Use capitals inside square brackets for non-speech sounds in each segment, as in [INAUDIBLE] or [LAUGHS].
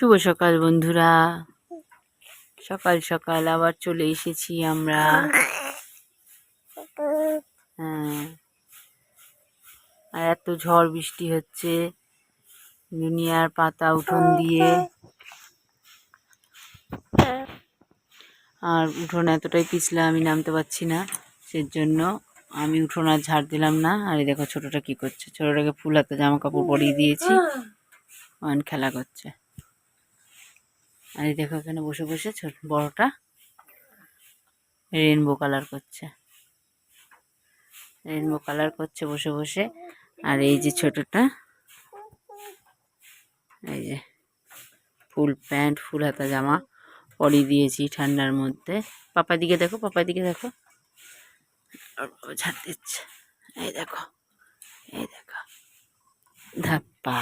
শুভ সকাল, বন্ধুরা। সকাল সকাল আবার চলে এসেছি আমরা। হ্যাঁ। আর এত ঝড় বৃষ্টি হচ্ছে, দুনিয়ার পাতা উঠোন দিয়ে। আর উঠোন এতটাই পিছলা, আমি নামতে পারছি না, সেজন্য আমি উঠোন আর ঝাড় দিলাম না। আর এই দেখো, ছোটটা কি করছে? ছোটটাকে ফুল হাতে জামা কাপড় পরিয়ে দিয়েছি। অন খেলা করছে। আর এই দেখো এখানে বসে বসে ছোট বড়টা রেনবো কালার করছে। রেনবো কালার করছে বসে বসে। আর এই যে ছোটটা, এই যে ফুল প্যান্ট, ফুল হাতা জামা পরিয়ে দিয়েছি ঠান্ডার মধ্যে। পাপার দিকে দেখো, পাপার দিকে দেখো। ঝাড় দিচ্ছে। এই দেখো এই দেখো। ধাপ্পা।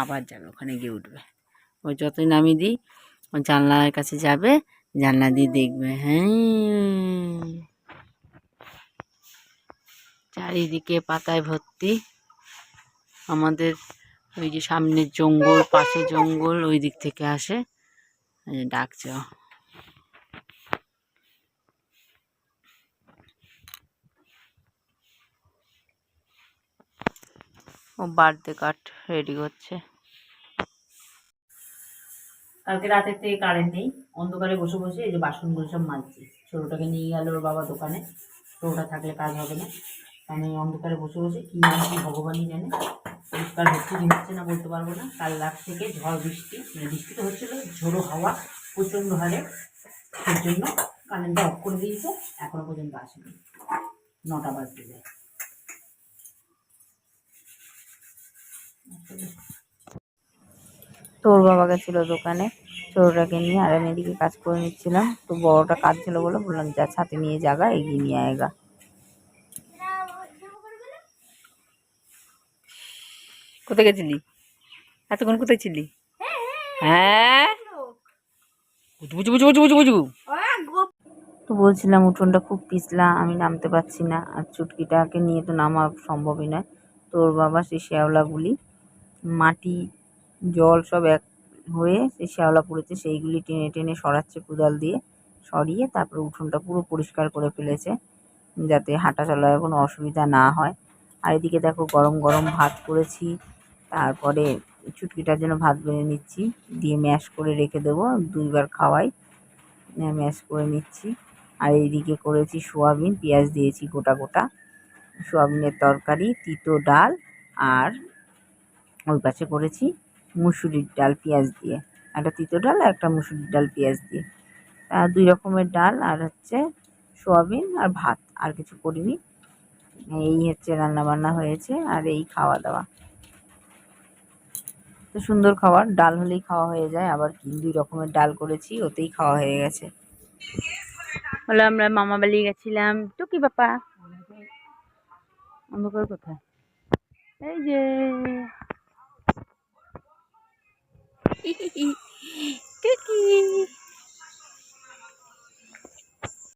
আবার যাবে ওখানে গিয়ে উঠবে। ও যতই নামিয়ে দিই, ও জানলার কাছে যাবে, জানলা দিয়ে দেখবে হ্যাঁ। চারিদিকে পাতায় ভর্তি। আমাদের ওই যে সামনের জঙ্গল, পাশে জঙ্গল, ওই দিক থেকে আসে। ডাকছে। ও বার্থডে কার্ড রেডি করছে। কালকে রাতের থেকে কারেন্ট নেই, অন্ধকারে বসে বসে এই যে বাসনগুলো সব মাজছি। ছোটোটাকে নিয়ে গেল ওর বাবা দোকানে, ছোটোটা থাকলে কাজ হবে না। আমি অন্ধকারে বসে বসে কী মানছি ভগবানই জানে। পরিষ্কার হচ্ছে কি হচ্ছে না বলতে পারব না। কাল রাত থেকে ঝড় বৃষ্টি মানে বৃষ্টি তো হচ্ছিল, ঝোড়ো হাওয়া প্রচণ্ড হারে। সেই জন্য কারেন্টটা অফ করে দিয়েছে, এখনও পর্যন্ত আসেনি। নটা বাজতে যায়। তোর বাবা গেছিল দোকানে ছোটোটাকে নিয়ে, আর আমি এদিকে কাজ করে নিচ্ছিলাম। তো বড়টা কাজ ছিল বলে বললাম, যা, ছাতে নিয়ে জাগা এগিয়ে নিয়ে আয়গা কোথায় গেছিলি? এতক্ষণ কোথায় ছিলি? হ্যাঁ? তো বলছিলাম, উঠোনটা খুব পিছলা, আমি নামতে পারছি না, আর চুটকিটাকে নিয়ে তো নামা সম্ভবই নয়। তোর বাবা সেই শ্যাওলাগুলি মাটি জল সব এক হয়ে সেই শ্যাওলা পড়েছে সেইগুলি টেনে টেনে সরাচ্ছে কোদাল দিয়ে, সরিয়ে তারপরে উঠোনটা পুরো পরিষ্কার করে ফেলেছে যাতে হাঁটা চলার কোনো অসুবিধা না হয়। আর এদিকে দেখো গরম গরম ভাত করেছি, তারপরে চুটকিটার জন্য ভাত বেড়ে নিচ্ছি, দিয়ে ম্যাশ করে রেখে দেবো, দুইবার খাওয়াই ম্যাশ করে নিচ্ছি। আর এইদিকে করেছি সোয়াবিন, পেঁয়াজ দিয়েছি গোটা গোটা, সোয়াবিনের তরকারি, তিতো ডাল, আর ওই পাশে করেছি মুসুরির ডাল, পেঁয়াজ দিয়ে। একটা তিতো ডাল আর একটা মুসুরির ডাল, পেঁয়াজ দিয়ে। দুই রকমের ডাল আর হচ্ছে সোয়াবিন আর ভাত, আর কিছু করিনি। এই হচ্ছে রান্না বান্না হয়েছে আর এই খাওয়া দাওয়া তো সুন্দর খাবার, ডাল হলেই খাওয়া হয়ে যায়। আবার দুই রকমের ডাল করেছি, ওতেই খাওয়া হয়ে গেছে। হলো আমরা মামা বাড়ি গেছিলাম। তো কি বাপা। অন্ধকার কোথায়? এই যে। [LAUGHS] টুকি